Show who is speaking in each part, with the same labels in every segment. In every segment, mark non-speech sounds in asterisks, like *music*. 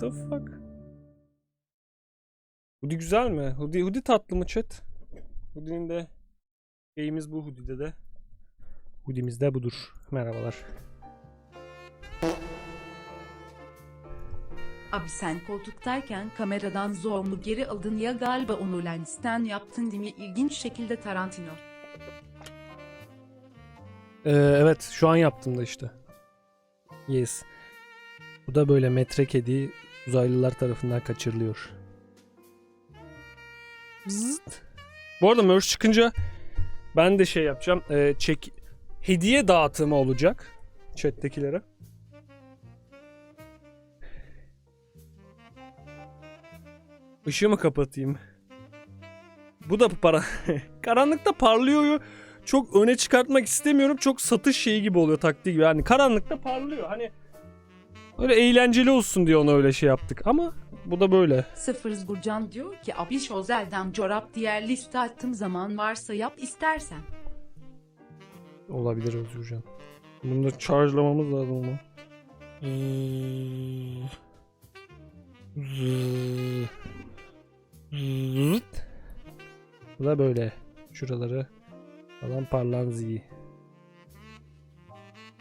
Speaker 1: What the fuck? Hoodie güzel mi? Hoodie, hoodie tatlı mı chat? Hoodie'nin de şeyimiz bu hoodie'de de. Hoodie'miz de budur. Merhabalar.
Speaker 2: Abi sen koltuktayken kameradan zoom'u geri aldın ya galiba onu lensten yaptın değil mi? İlginç şekilde Tarantino.
Speaker 1: Ee, evet şu an yaptım da işte. Yes. Bu da böyle metre kedi uzaylılar tarafından kaçırılıyor. Zıt. Bu arada merch çıkınca ben de şey yapacağım. Ee, çek hediye dağıtımı olacak chat'tekilere. Işığı mı kapatayım? Bu da para. *laughs* Karanlıkta parlıyor. Çok öne çıkartmak istemiyorum. Çok satış şeyi gibi oluyor taktiği gibi. Yani karanlıkta parlıyor. Hani öyle eğlenceli olsun diye onu öyle şey yaptık. Ama bu da böyle.
Speaker 2: Sıfır Gurcan diyor ki abi Şozel'den çorap diğer liste attığım zaman varsa yap istersen.
Speaker 1: Olabilir Özgürcan. Bunu da charge'lamamız lazım ama. Bu da böyle. Şuraları falan parlanzi.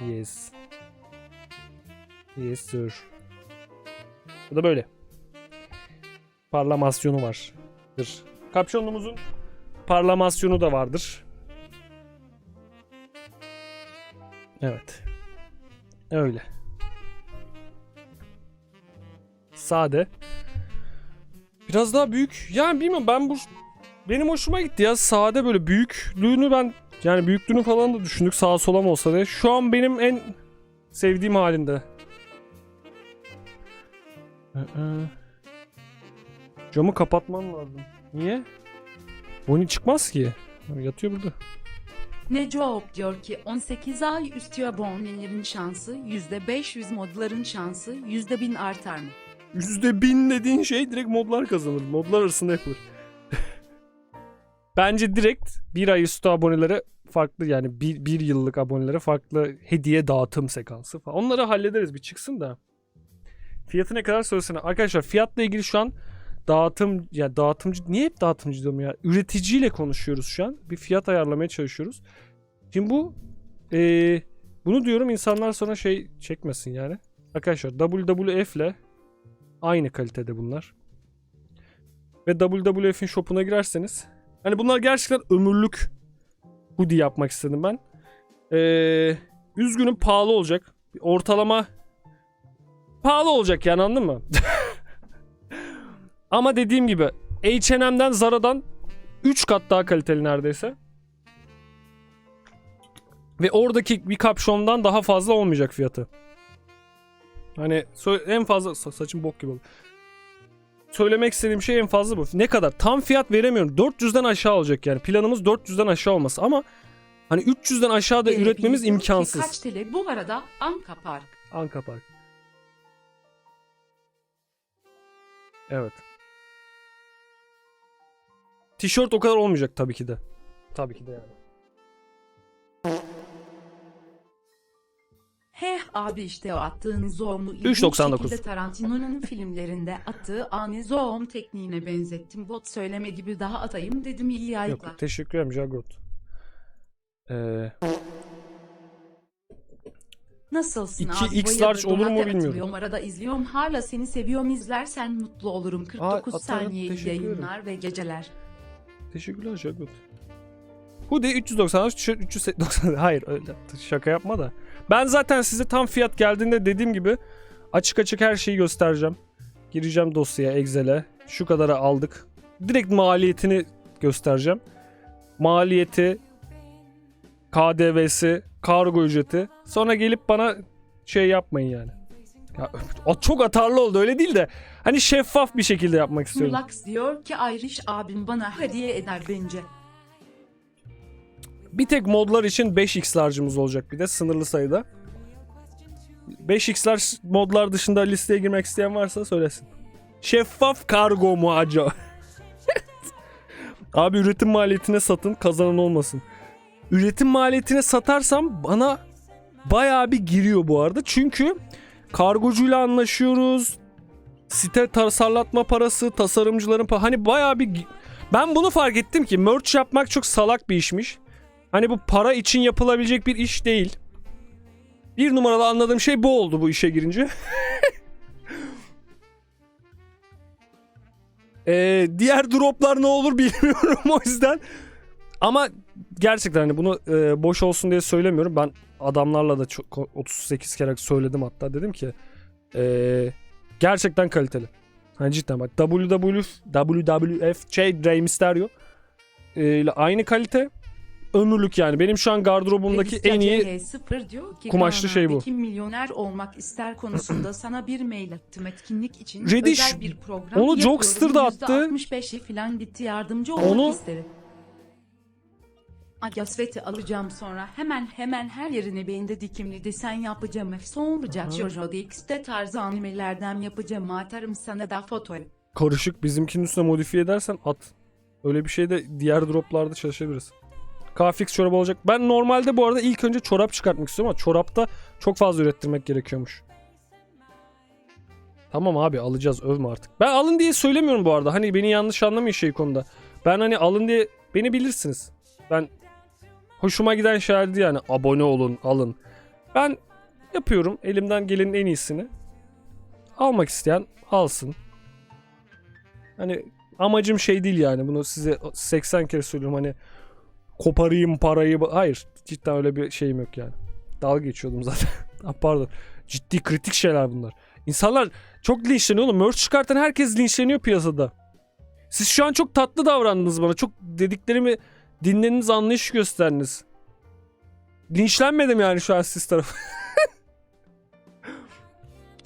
Speaker 1: Yes. Yes sir. Bu da böyle. Parlamasyonu vardır. Kapşonumuzun parlamasyonu da vardır. Evet. Öyle. Sade. Biraz daha büyük. Yani bilmiyorum ben bu benim hoşuma gitti ya. Sade böyle büyüklüğünü ben yani büyüklüğünü falan da düşündük sağa sola mı olsa diye. Şu an benim en sevdiğim halinde. Aa. Camı kapatmam lazım. Niye? Bonnie çıkmaz ki. Yatıyor burada.
Speaker 2: Neco diyor ki 18 ay üstü abonelerin şansı %500 modların şansı %1000 artar mı?
Speaker 1: Yüzde bin dediğin şey direkt modlar kazanır. Modlar arasında yapılır. *laughs* Bence direkt bir ay üstü abonelere farklı yani bir, bir yıllık abonelere farklı hediye dağıtım sekansı falan. Onları hallederiz bir çıksın da. Fiyatı ne kadar söylesene. Arkadaşlar fiyatla ilgili şu an dağıtım ya dağıtımcı niye hep dağıtımcı diyorum ya? Üreticiyle konuşuyoruz şu an. Bir fiyat ayarlamaya çalışıyoruz. Şimdi bu eee, bunu diyorum insanlar sonra şey çekmesin yani. Arkadaşlar WWF ile Aynı kalitede bunlar. Ve WWF'in shop'una girerseniz hani bunlar gerçekten ömürlük hoodie yapmak istedim ben. Ee, üzgünüm pahalı olacak. Ortalama pahalı olacak yani anladın mı? *laughs* Ama dediğim gibi H&M'den Zara'dan 3 kat daha kaliteli neredeyse. Ve oradaki bir kapşondan daha fazla olmayacak fiyatı. Hani en fazla sa- saçım bok gibi oldu. Söylemek istediğim şey en fazla bu. Ne kadar? Tam fiyat veremiyorum. 400'den aşağı olacak yani. Planımız 400'den aşağı olması ama hani 300'den aşağıda üretmemiz imkansız.
Speaker 2: Kaç TL bu arada Anka Park.
Speaker 1: Anka Park. Evet. Tişört o kadar olmayacak tabii ki de. Tabii ki de yani.
Speaker 2: Heh abi işte o attığın zoom'u
Speaker 1: 3.99.
Speaker 2: ilginç şekilde Tarantino'nun *laughs* filmlerinde attığı ani zoom tekniğine benzettim. Bot söyleme gibi daha atayım dedim iyi
Speaker 1: Yok teşekkür ederim Jagrot. Ee,
Speaker 2: Nasılsın
Speaker 1: İki
Speaker 2: abi?
Speaker 1: X large olur mu bilmiyorum.
Speaker 2: atılıyorum. Arada izliyorum. Hala seni seviyorum. İzlersen mutlu olurum. 49
Speaker 1: atarım.
Speaker 2: saniye
Speaker 1: ederim.
Speaker 2: yayınlar ve geceler.
Speaker 1: Teşekkürler Jagrot. Hoodie 390, tişört 390. Hayır öyle şaka yapma da. Ben zaten size tam fiyat geldiğinde dediğim gibi açık açık her şeyi göstereceğim. Gireceğim dosyaya Excel'e. Şu kadara aldık. Direkt maliyetini göstereceğim. Maliyeti, KDV'si, kargo ücreti. Sonra gelip bana şey yapmayın yani. Ya, o çok atarlı oldu öyle değil de hani şeffaf bir şekilde yapmak istiyorum.
Speaker 2: Mulax diyor ki Irish abim bana hediye eder bence.
Speaker 1: Bir tek modlar için 5x large'ımız olacak bir de sınırlı sayıda. 5x large modlar dışında listeye girmek isteyen varsa söylesin. Şeffaf kargo mu acaba? *laughs* Abi üretim maliyetine satın kazanan olmasın. Üretim maliyetine satarsam bana bayağı bir giriyor bu arada. Çünkü kargocuyla anlaşıyoruz. site tasarlatma parası, tasarımcıların pa- hani bayağı bir ben bunu fark ettim ki merch yapmak çok salak bir işmiş. Hani bu para için yapılabilecek bir iş değil. Bir numaralı anladığım şey bu oldu bu işe girince. *laughs* Ee, diğer droplar ne olur bilmiyorum *laughs* o yüzden. Ama gerçekten hani bunu e, boş olsun diye söylemiyorum. Ben adamlarla da çok 38 kere söyledim hatta dedim ki e, gerçekten kaliteli. Hani cidden bak WWF, WWF şey Rey Mysterio e, ile aynı kalite ömürlük yani. Benim şu an gardırobumdaki
Speaker 2: Registra
Speaker 1: en iyi
Speaker 2: CH0 diyor ki
Speaker 1: kumaşlı şey bu.
Speaker 2: Kim milyoner olmak ister konusunda *clears throat* sana bir mail attım etkinlik için.
Speaker 1: Reddish,
Speaker 2: özel bir program
Speaker 1: onu. Jokester da attı.
Speaker 2: %65'i falan bitti yardımcı olmak
Speaker 1: Onu-
Speaker 2: isterim. Agasvet'i alacağım sonra hemen hemen her yerine beyinde dikimli desen yapacağım. Olacak. Jojo X'te tarzı animelerden yapacağım. Atarım sana da fotoğraf.
Speaker 1: karışık bizimkinin üstüne modifiye edersen at. Öyle bir şey de diğer droplarda çalışabiliriz. Kafix çorap olacak. Ben normalde bu arada ilk önce çorap çıkartmak istiyorum ama çorapta çok fazla ürettirmek gerekiyormuş. Tamam abi alacağız övme artık. Ben alın diye söylemiyorum bu arada. Hani beni yanlış anlamayın şey konuda. Ben hani alın diye beni bilirsiniz. Ben hoşuma giden şeylerdi yani abone olun alın. Ben yapıyorum elimden gelenin en iyisini. Almak isteyen alsın. Hani amacım şey değil yani bunu size 80 kere söylüyorum hani koparayım parayı. Hayır cidden öyle bir şeyim yok yani. Dalga geçiyordum *laughs* zaten. Pardon. Ciddi kritik şeyler bunlar. İnsanlar çok linçleniyor oğlum. Merch çıkartan herkes linçleniyor piyasada. Siz şu an çok tatlı davrandınız bana. Çok dediklerimi dinlediniz, anlayış gösterdiniz. Linçlenmedim yani şu an siz tarafı. *laughs*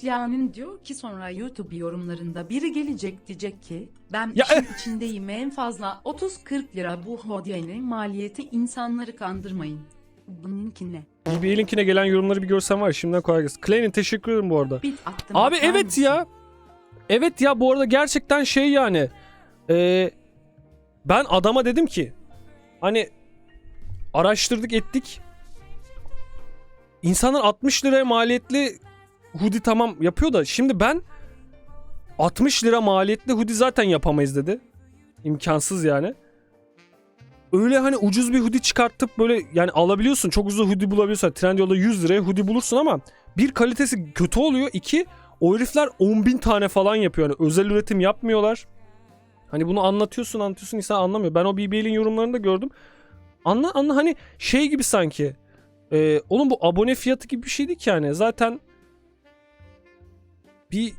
Speaker 2: Yanin diyor ki sonra YouTube yorumlarında biri gelecek diyecek ki ben
Speaker 1: Ya-
Speaker 2: işin *laughs* içindeyim en fazla 30-40 lira bu hodyenin maliyeti insanları kandırmayın. Bununki ne?
Speaker 1: BBA linkine gelen yorumları bir görsen var şimdiden kolay gelsin. Clay'nin teşekkür ederim bu arada.
Speaker 2: Bit attım.
Speaker 1: Abi evet
Speaker 2: mısın?
Speaker 1: ya. Evet ya bu arada gerçekten şey yani. Ee, ben adama dedim ki hani araştırdık ettik. İnsanlar 60 liraya maliyetli hoodie tamam yapıyor da şimdi ben 60 lira maliyetli hoodie zaten yapamayız dedi. İmkansız yani. Öyle hani ucuz bir hoodie çıkartıp böyle yani alabiliyorsun. Çok ucuz hoodie bulabiliyorsun. Trendyol'da 100 liraya hoodie bulursun ama bir kalitesi kötü oluyor. İki o herifler 10 bin tane falan yapıyor. Yani özel üretim yapmıyorlar. Hani bunu anlatıyorsun anlatıyorsun insan anlamıyor. Ben o BBL'in yorumlarını da gördüm. Anla anla hani şey gibi sanki. Ee, oğlum bu abone fiyatı gibi bir şeydi ki yani. Zaten bir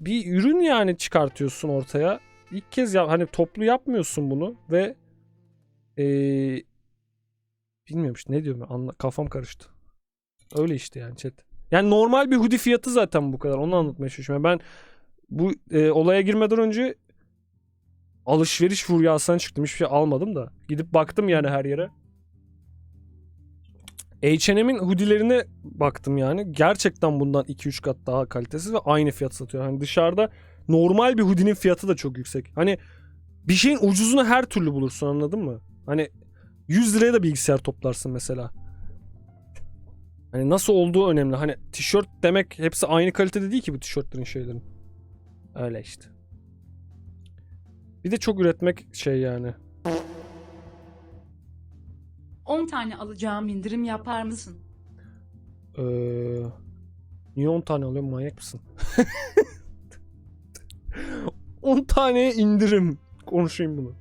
Speaker 1: bir ürün yani çıkartıyorsun ortaya. İlk kez ya hani toplu yapmıyorsun bunu ve ee, bilmiyorum ne diyorum anla, kafam karıştı. Öyle işte yani chat. Yani normal bir hoodie fiyatı zaten bu kadar. Onu anlatmaya çalışıyorum. Ben bu e, olaya girmeden önce alışveriş furyasına çıktım. Hiçbir şey almadım da. Gidip baktım yani her yere. H&M'in hoodie'lerine baktım yani. Gerçekten bundan 2-3 kat daha kalitesiz ve aynı fiyat satıyor. Hani dışarıda normal bir hoodie'nin fiyatı da çok yüksek. Hani bir şeyin ucuzunu her türlü bulursun anladın mı? Hani 100 liraya da bilgisayar toplarsın mesela. Hani nasıl olduğu önemli. Hani tişört demek hepsi aynı kalitede değil ki bu tişörtlerin şeylerin. Öyle işte. Bir de çok üretmek şey yani.
Speaker 2: 10 tane alacağım indirim yapar mısın?
Speaker 1: Ee, niye 10 tane alıyor manyak mısın? *laughs* 10 taneye indirim. Konuşayım bunu.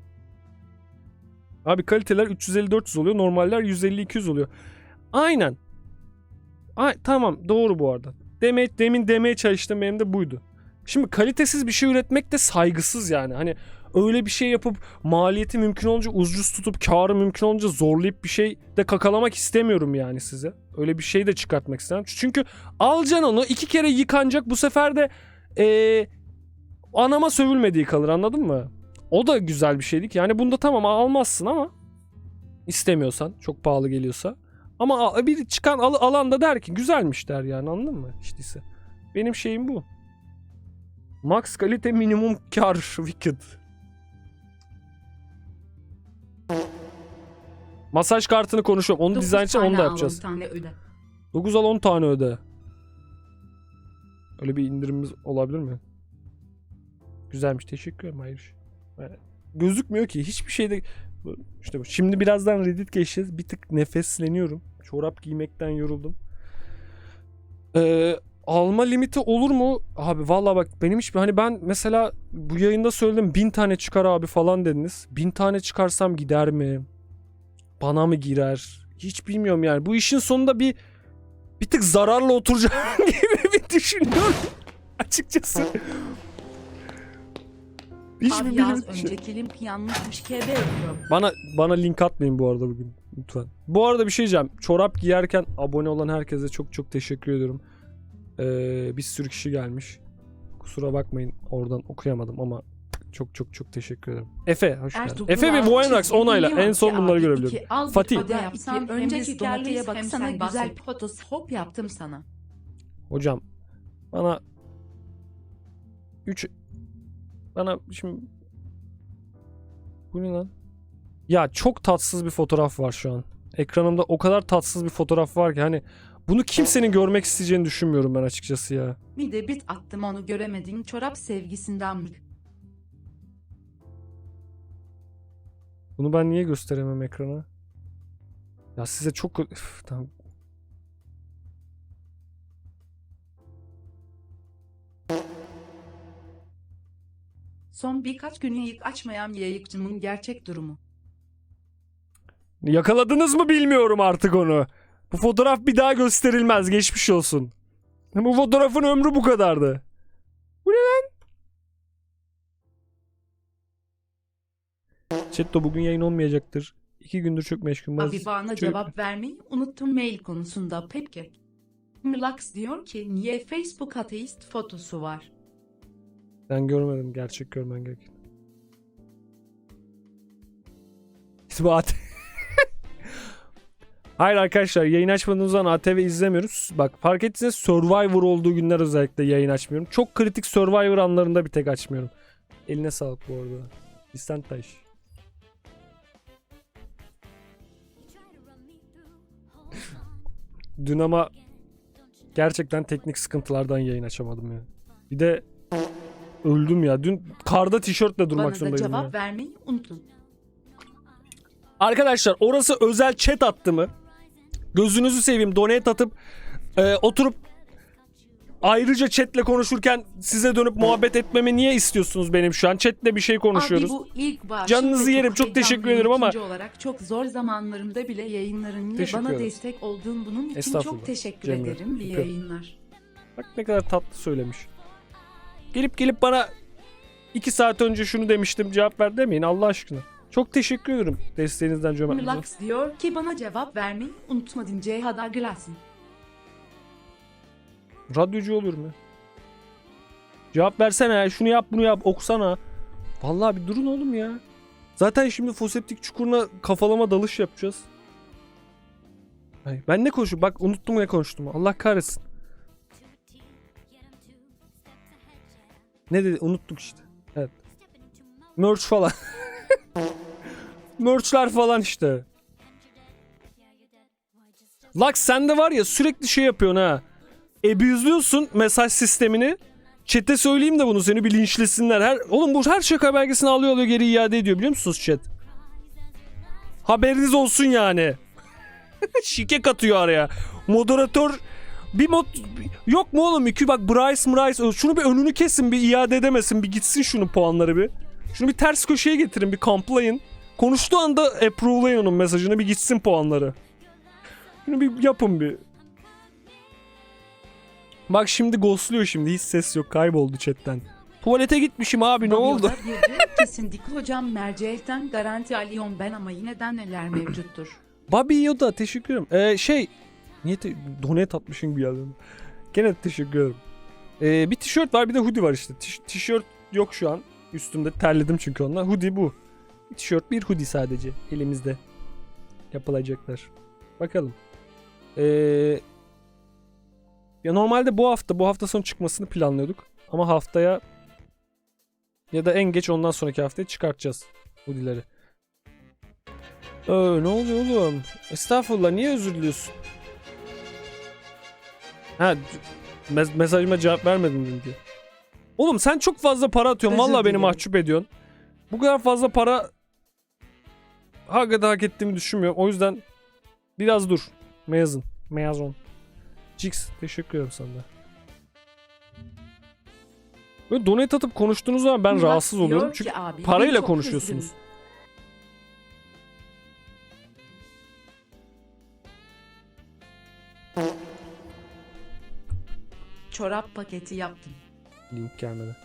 Speaker 1: Abi kaliteler 350-400 oluyor. Normaller 150-200 oluyor. Aynen. Ay, tamam doğru bu arada. Deme, demin demeye çalıştığım benim de buydu. Şimdi kalitesiz bir şey üretmek de saygısız yani. Hani öyle bir şey yapıp maliyeti mümkün olunca ucuz tutup karı mümkün olunca zorlayıp bir şey de kakalamak istemiyorum yani size. Öyle bir şey de çıkartmak istemem. Çünkü alacaksın onu iki kere yıkanacak bu sefer de ee, anama sövülmediği kalır anladın mı? O da güzel bir şeydi ki. Yani bunda tamam almazsın ama istemiyorsan çok pahalı geliyorsa. Ama bir çıkan al, alan da der ki güzelmiş der yani anladın mı? İşte. Benim şeyim bu. Max kalite minimum kar *laughs* wicked. Masaj kartını konuşuyorum. Onu dizayn için onu da yapacağız.
Speaker 2: 10 tane öde.
Speaker 1: 9 al 10 tane öde. Öyle bir indirimimiz olabilir mi? Güzelmiş. Teşekkür ederim. Hayır. Yani gözükmüyor ki. Hiçbir şeyde işte bu. Şimdi birazdan Reddit geçeceğiz. Bir tık nefesleniyorum. Çorap giymekten yoruldum. Ee, alma limiti olur mu? Abi valla bak benim hiçbir hani ben mesela bu yayında söyledim bin tane çıkar abi falan dediniz. Bin tane çıkarsam gider mi? Bana mı girer? Hiç bilmiyorum yani. Bu işin sonunda bir bir tık zararla oturacağım *laughs* gibi bir düşünüyorum. *laughs* Açıkçası. Hiç
Speaker 2: Abi yaz
Speaker 1: şey-
Speaker 2: önceki yanlışmış kebe yapıyorum.
Speaker 1: Bana bana link atmayın bu arada bugün lütfen. Bu arada bir şey diyeceğim. Çorap giyerken abone olan herkese çok çok teşekkür ediyorum. Ee, bir sürü kişi gelmiş. Kusura bakmayın oradan okuyamadım ama çok çok çok teşekkür ederim. Efe hoş geldin.
Speaker 2: Ertuğrul
Speaker 1: Efe ve
Speaker 2: çizgi
Speaker 1: onayla. En son bunları
Speaker 2: abi,
Speaker 1: görebiliyorum.
Speaker 2: iki al
Speaker 1: Fatih.
Speaker 2: yapsam önceki domateye baksana güzel
Speaker 3: bahset.
Speaker 2: fotoshop yaptım sana.
Speaker 1: Hocam bana 3 bana şimdi bu ne lan? Ya çok tatsız bir fotoğraf var şu an. Ekranımda o kadar tatsız bir fotoğraf var ki hani bunu kimsenin görmek isteyeceğini düşünmüyorum ben açıkçası ya.
Speaker 2: Bir de bit attım onu göremedin çorap sevgisinden mi?
Speaker 1: Bunu ben niye gösteremem ekrana? Ya size çok Üf, tamam.
Speaker 2: Son birkaç gün yayık açmayan yayıkçımın gerçek durumu.
Speaker 1: Yakaladınız mı bilmiyorum artık onu. Bu fotoğraf bir daha gösterilmez. Geçmiş olsun. Bu fotoğrafın ömrü bu kadardı. Bu ne lan? Chatto bugün yayın olmayacaktır. İki gündür çok meşgulüm.
Speaker 2: Abi bana
Speaker 1: Çocuk-
Speaker 2: cevap vermeyi unuttum mail konusunda peki. Mlax diyor ki niye Facebook ateist fotosu var?
Speaker 1: Ben görmedim. Gerçek görmen gerek. Bu AT... Hayır arkadaşlar yayın açmadığımız zaman ATV izlemiyoruz. Bak fark ettiyseniz Survivor olduğu günler özellikle yayın açmıyorum. Çok kritik Survivor anlarında bir tek açmıyorum. Eline sağlık bu arada. İstent Taş. *laughs* Dün ama gerçekten teknik sıkıntılardan yayın açamadım ya. Bir de öldüm ya. Dün karda tişörtle durmak
Speaker 2: Bana da
Speaker 1: zorundaydım ya.
Speaker 2: cevap vermeyi unuttun.
Speaker 1: Arkadaşlar orası özel chat attı mı? Gözünüzü seveyim donate atıp e, oturup ayrıca chatle konuşurken size dönüp muhabbet etmemi niye istiyorsunuz benim şu an? Chatle bir şey konuşuyoruz.
Speaker 2: Abi bu ilk bağışım
Speaker 1: Canınızı yerim, çok teşekkür ederim ama-
Speaker 2: olarak çok zor zamanlarımda bile yayınların bana
Speaker 1: ederim.
Speaker 2: destek olduğun bunun için çok teşekkür
Speaker 1: Cemre,
Speaker 2: ederim. İyi yayınlar.
Speaker 1: Bak ne kadar tatlı söylemiş. Gelip gelip bana iki saat önce şunu demiştim cevap ver demeyin Allah aşkına. Çok teşekkür ederim desteğinizden cömertliğinizden.
Speaker 2: Mlax diyor ki bana cevap vermeyi unutmadın Ceyhada Glass'ın.
Speaker 1: Radyocu oluyorum ya. Cevap versene ya. Şunu yap bunu yap. Okusana. Vallahi bir durun oğlum ya. Zaten şimdi foseptik çukuruna kafalama dalış yapacağız. Ben ne konuşuyorum? Bak unuttum ne konuştum. Allah kahretsin. Ne dedi? Unuttuk işte. Evet. Merch falan. *laughs* Merchler falan işte. Lux sen de var ya sürekli şey yapıyorsun ha. Abuzluyorsun mesaj sistemini. Chat'e söyleyeyim de bunu seni bir linçlesinler. Her, oğlum bu her şaka belgesini alıyor alıyor geri iade ediyor biliyor musunuz chat? Haberiniz olsun yani. *laughs* Şike katıyor araya. Moderatör bir mod yok mu oğlum iki bak Bryce Bryce şunu bir önünü kesin bir iade edemesin bir gitsin şunu puanları bir. Şunu bir ters köşeye getirin bir complayın. Konuştuğu anda approve'layın onun mesajını bir gitsin puanları. Şunu bir yapın bir. Bak şimdi ghostluyor şimdi hiç ses yok kayboldu chatten. Tuvalete gitmişim abi ne oldu? *laughs*
Speaker 2: Kesinlikle hocam merceğten garanti alıyorum ben ama yine de neler mevcuttur.
Speaker 1: Bobby Yoda teşekkür ederim. Ee, şey niye te- donate atmışım bir yerden. Gene teşekkür ederim. Ee, bir tişört var bir de hoodie var işte. Tiş- tişört yok şu an. Üstümde terledim çünkü onunla. Hoodie bu. Tişört bir hoodie sadece elimizde. Yapılacaklar. Bakalım. Ee, ya normalde bu hafta bu hafta sonu çıkmasını planlıyorduk. Ama haftaya ya da en geç ondan sonraki haftaya çıkartacağız hoodie'leri. Ee, ne oluyor oğlum? Estağfurullah niye özür diliyorsun? Ha mes- mesajıma cevap vermedin çünkü. Oğlum sen çok fazla para atıyorsun. Vallahi beni mahcup ediyorsun. Bu kadar fazla para hakikaten hak ettiğimi düşünmüyorum. O yüzden biraz dur. Mezun. Mezun. Jix teşekkür ederim sana da. Böyle donate atıp konuştuğunuz zaman ben
Speaker 2: Murat
Speaker 1: rahatsız oluyorum. Çünkü
Speaker 2: "Abi,
Speaker 1: parayla konuşuyorsunuz.
Speaker 2: üzgünüm. Çorap paketi yaptım.
Speaker 1: Link gelmedi.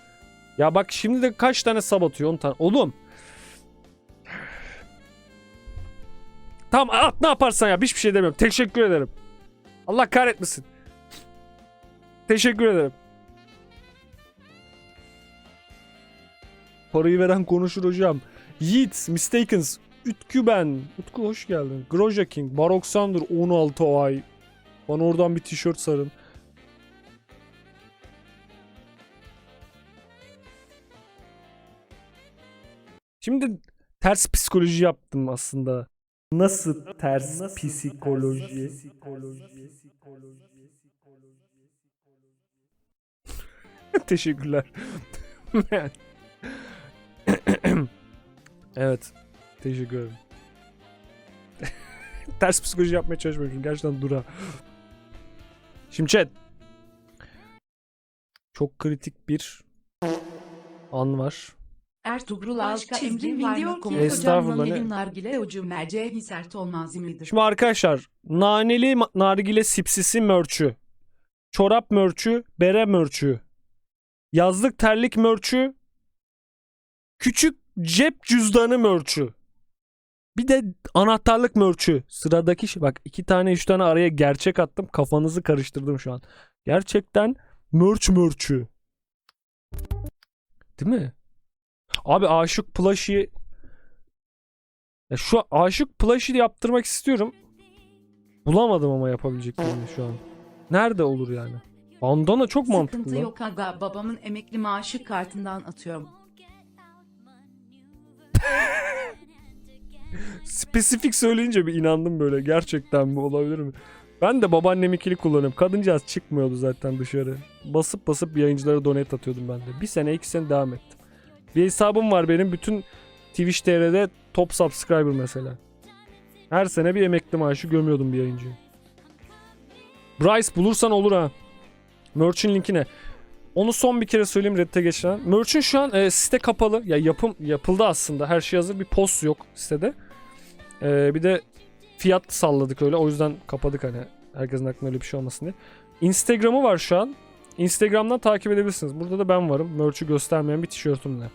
Speaker 1: Ya bak şimdi de kaç tane sub atıyor 10 tane. Oğlum. Tamam at ne yaparsan yap hiçbir şey demiyorum. Teşekkür ederim. Allah kahretmesin. Teşekkür ederim. Parayı veren konuşur hocam. Yiğit, Mistakens, Utku ben. Utku hoş geldin. Groja King, Baroksandır 16 ay. Bana oradan bir tişört sarın. Şimdi ters psikoloji yaptım aslında. Nasıl ters psikoloji? *laughs* Teşekkürler. *laughs* evet. Teşekkür ederim. *laughs* ters psikoloji yapmaya çalışmıyorum. Gerçekten dura. Şimdi chat. Çok kritik bir an var.
Speaker 2: Ertuğrul
Speaker 3: Başka
Speaker 2: Alka
Speaker 3: emrin var mı?
Speaker 2: mı?
Speaker 3: Estağfurullah,
Speaker 1: Estağfurullah, ne-
Speaker 2: nargile ucu merceği sert olmaz mıdır?
Speaker 1: Şimdi arkadaşlar naneli ma- nargile sipsisi mörçü. Çorap mörçü, bere mörçü. Yazlık terlik mörçü. Küçük cep cüzdanı mörçü. Bir de anahtarlık mörçü. Sıradaki şey bak iki tane üç tane araya gerçek attım. Kafanızı karıştırdım şu an. Gerçekten mörç mörçü. Değil mi? Abi aşık plushie ya şu aşık plushie yaptırmak istiyorum. Bulamadım ama yapabileceklerini şu an. Nerede olur yani? Bandana çok mantıklı.
Speaker 2: Sıkıntı yok aga babamın emekli maaşı kartından atıyorum. *laughs*
Speaker 1: Spesifik söyleyince bir inandım böyle. Gerçekten mi olabilir mi? Ben de babaannemikini kullanıyorum. Kadıncağız çıkmıyordu zaten dışarı. Basıp basıp yayıncılara donate atıyordum ben de. Bir sene iki sene devam ettim. Bir hesabım var benim. Bütün Twitch TR'de top subscriber mesela. Her sene bir emekli maaşı gömüyordum bir yayıncıya. Bryce bulursan olur ha. Merch'in linkine. Onu son bir kere söyleyeyim Reddit'e geçen. Merch'in şu an e, site kapalı. Ya yapım yapıldı aslında. Her şey hazır. Bir post yok sitede. E, bir de fiyat salladık öyle. O yüzden kapadık hani. Herkesin aklına öyle bir şey olmasın diye. Instagram'ı var şu an. Instagram'dan takip edebilirsiniz. Burada da ben varım. Merch'ü göstermeyen bir tişörtümle.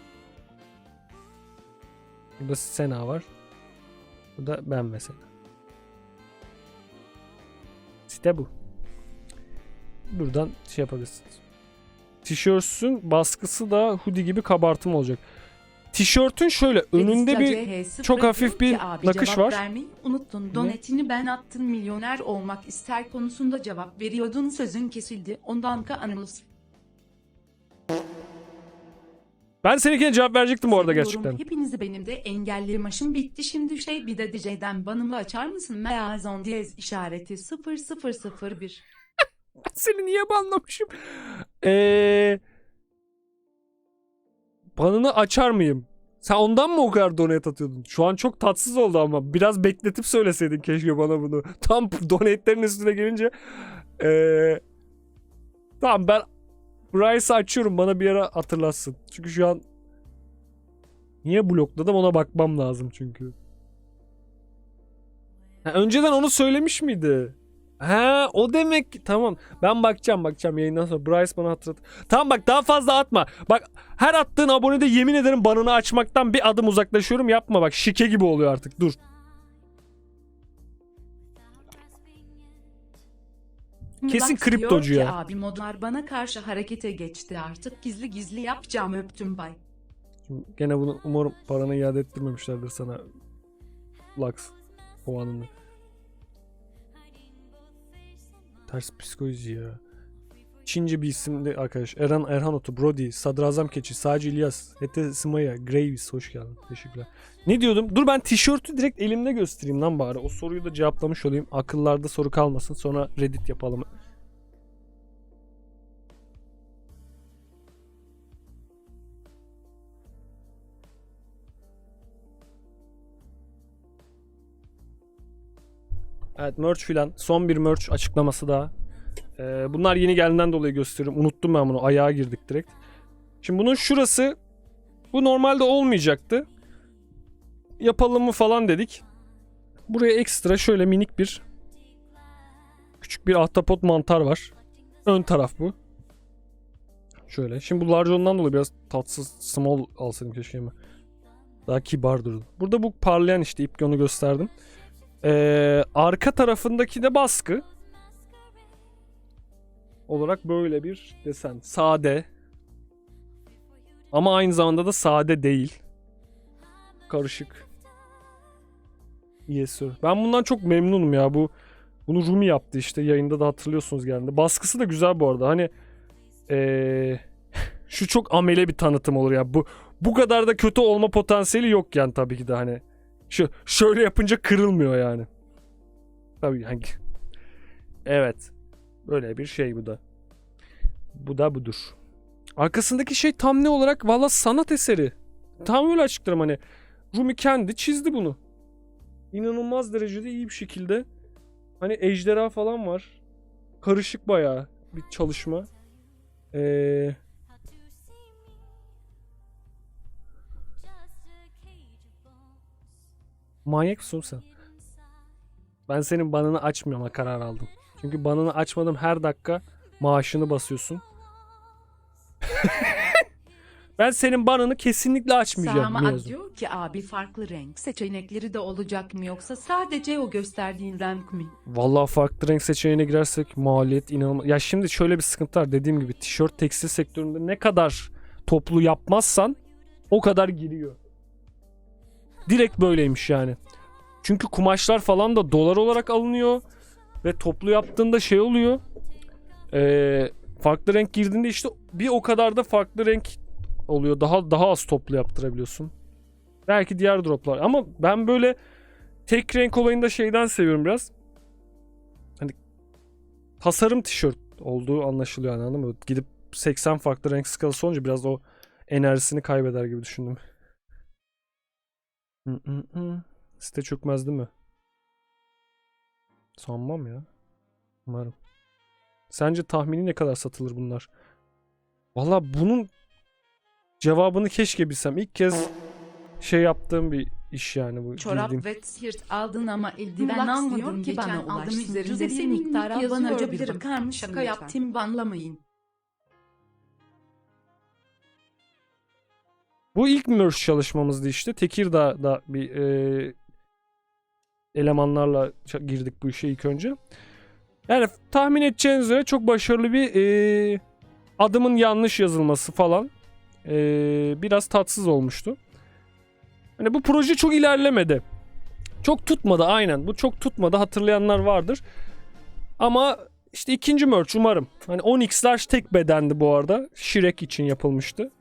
Speaker 1: Burada Sena var. Bu da ben mesela. Site bu. Buradan şey yapabilirsiniz. Tişörtün baskısı da hoodie gibi kabartım olacak. Tişörtün şöyle önünde bir
Speaker 2: CH0
Speaker 1: çok hafif bir nakış var.
Speaker 2: Vermeyi unuttun. Donetini ben attım milyoner olmak ister konusunda cevap veriyordun sözün kesildi. Ondan ka anılız.
Speaker 1: ben seninkine cevap verecektim bu arada gerçekten.
Speaker 2: Hepinizi benim de engelli maşım bitti şimdi şey bir de DJ'den banımı açar mısın? Meazon diyez işareti 0001. *laughs*
Speaker 1: Seni niye banlamışım? Eee Banını açar mıyım? Sen ondan mı o kadar donate atıyordun? Şu an çok tatsız oldu ama. Biraz bekletip söyleseydin keşke bana bunu. *laughs* Tam donate'lerin üstüne gelince. Eee tamam ben Bryce'ı açıyorum. Bana bir ara hatırlatsın. Çünkü şu an Niye blokladım ona bakmam lazım çünkü. Ha, önceden onu söylemiş miydi? Ha o demek tamam. Ben bakacağım bakacağım yayından sonra. Bryce bana hatırlat. Tamam bak daha fazla atma. Bak her attığın abonede yemin ederim banını açmaktan bir adım uzaklaşıyorum. Yapma bak şike gibi oluyor artık. Dur. Kesin
Speaker 2: Lux
Speaker 1: kriptocu
Speaker 2: ki,
Speaker 1: ya.
Speaker 2: Abi modlar bana karşı harekete geçti artık gizli gizli yapacağım öptüm bay.
Speaker 1: Şimdi gene bunu umarım paranı iade ettirmemişlerdir sana. Lux puanını. Ters psikoloji ya. Çince bir isimli arkadaş. Erhan Erhan Otu, Brody, Sadrazam Keçi, Sadece İlyas, Hete Simaya, Graves hoş geldin. Teşekkürler. Ne diyordum? Dur ben tişörtü direkt elimde göstereyim lan bari. O soruyu da cevaplamış olayım. Akıllarda soru kalmasın. Sonra Reddit yapalım. Evet merch filan. Son bir merch açıklaması daha. Ee, bunlar yeni geldiğinden dolayı gösteriyorum. Unuttum ben bunu. Ayağa girdik direkt. Şimdi bunun şurası bu normalde olmayacaktı. Yapalım mı falan dedik. Buraya ekstra şöyle minik bir küçük bir ahtapot mantar var. Ön taraf bu. Şöyle. Şimdi bu large ondan dolayı biraz tatsız small alsaydım keşke ama. Daha kibar durdu. Burada bu parlayan işte ip onu gösterdim. Ee, arka tarafındaki de baskı. Olarak böyle bir desen. Sade. Ama aynı zamanda da sade değil. Karışık. Yes. Ben bundan çok memnunum ya. Bu bunu Rumi yaptı işte yayında da hatırlıyorsunuz geldi. Baskısı da güzel bu arada. Hani ee, *laughs* şu çok amele bir tanıtım olur ya. Bu bu kadar da kötü olma potansiyeli yok yani tabii ki de hani. Şu şöyle yapınca kırılmıyor yani. Tabii yani. Evet. Böyle bir şey bu da. Bu da budur. Arkasındaki şey tam ne olarak? Valla sanat eseri. Tam öyle açıklarım hani. Rumi kendi çizdi bunu. İnanılmaz derecede iyi bir şekilde. Hani ejderha falan var. Karışık bayağı bir çalışma. Ee, manyak mısın sen? Ben senin banını açmama karar aldım. Çünkü banını açmadım her dakika maaşını basıyorsun. *laughs* ben senin banını kesinlikle açmayacağım.
Speaker 2: Sağma
Speaker 1: Mevzu.
Speaker 2: diyor ki abi farklı renk seçenekleri de olacak mı yoksa sadece o gösterdiğin renk mi?
Speaker 1: Vallahi farklı renk seçeneğine girersek maliyet inanılmaz. Ya şimdi şöyle bir sıkıntı var. Dediğim gibi tişört tekstil sektöründe ne kadar toplu yapmazsan o kadar giriyor. Direkt böyleymiş yani. Çünkü kumaşlar falan da dolar olarak alınıyor ve toplu yaptığında şey oluyor. Ee, farklı renk girdiğinde işte bir o kadar da farklı renk oluyor. Daha daha az toplu yaptırabiliyorsun. Belki diğer droplar ama ben böyle tek renk olayında şeyden seviyorum biraz. Hani tasarım tişört olduğu anlaşılıyor yani anladın mı? Gidip 80 farklı renk skalası olunca biraz o enerjisini kaybeder gibi düşündüm. Hı hı hı. Site çökmez değil mi? Sanmam ya. Umarım. Sence tahmini ne kadar satılır bunlar? Valla bunun cevabını keşke bilsem. İlk kez şey yaptığım bir iş yani bu.
Speaker 2: Çorap
Speaker 1: girdiğim.
Speaker 2: ve sirt aldın ama eldiven almadın
Speaker 3: ki bana
Speaker 2: aldım
Speaker 3: ulaşsın.
Speaker 2: üzerinde senin
Speaker 3: miktar yazıyor bir
Speaker 2: bir
Speaker 3: bakar
Speaker 2: bakar
Speaker 3: mısın
Speaker 2: Şaka yaptım banlamayın.
Speaker 1: Bu ilk merch çalışmamızdı işte. Tekirdağ'da bir e, elemanlarla girdik bu işe ilk önce. Yani tahmin edeceğiniz üzere çok başarılı bir e, adımın yanlış yazılması falan. E, biraz tatsız olmuştu. Hani bu proje çok ilerlemedi. Çok tutmadı aynen. Bu çok tutmadı. Hatırlayanlar vardır. Ama işte ikinci merch umarım. Hani 10x'ler tek bedendi bu arada. Shrek için yapılmıştı.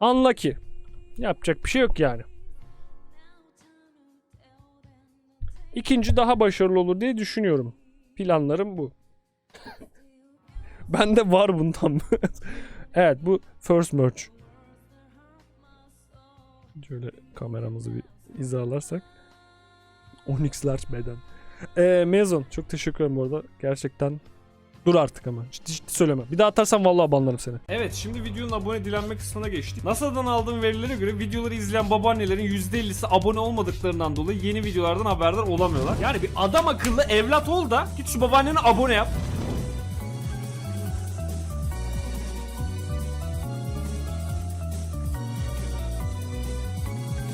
Speaker 1: Unlucky. Yapacak bir şey yok yani. İkinci daha başarılı olur diye düşünüyorum. Planlarım bu. *laughs* Bende var bundan. *laughs* evet bu first merch. Şöyle kameramızı bir hizalarsak. 10x large beden. Ee, Mezon çok teşekkür ederim bu arada. Gerçekten Dur artık ama. Ciddi ciddi söyleme. Bir daha atarsan vallahi banlarım seni. Evet şimdi videonun abone dilenme kısmına geçtik. NASA'dan aldığım verilere göre videoları izleyen babaannelerin %50'si abone olmadıklarından dolayı yeni videolardan haberdar olamıyorlar. Yani bir adam akıllı evlat ol da git şu babaanneni abone yap.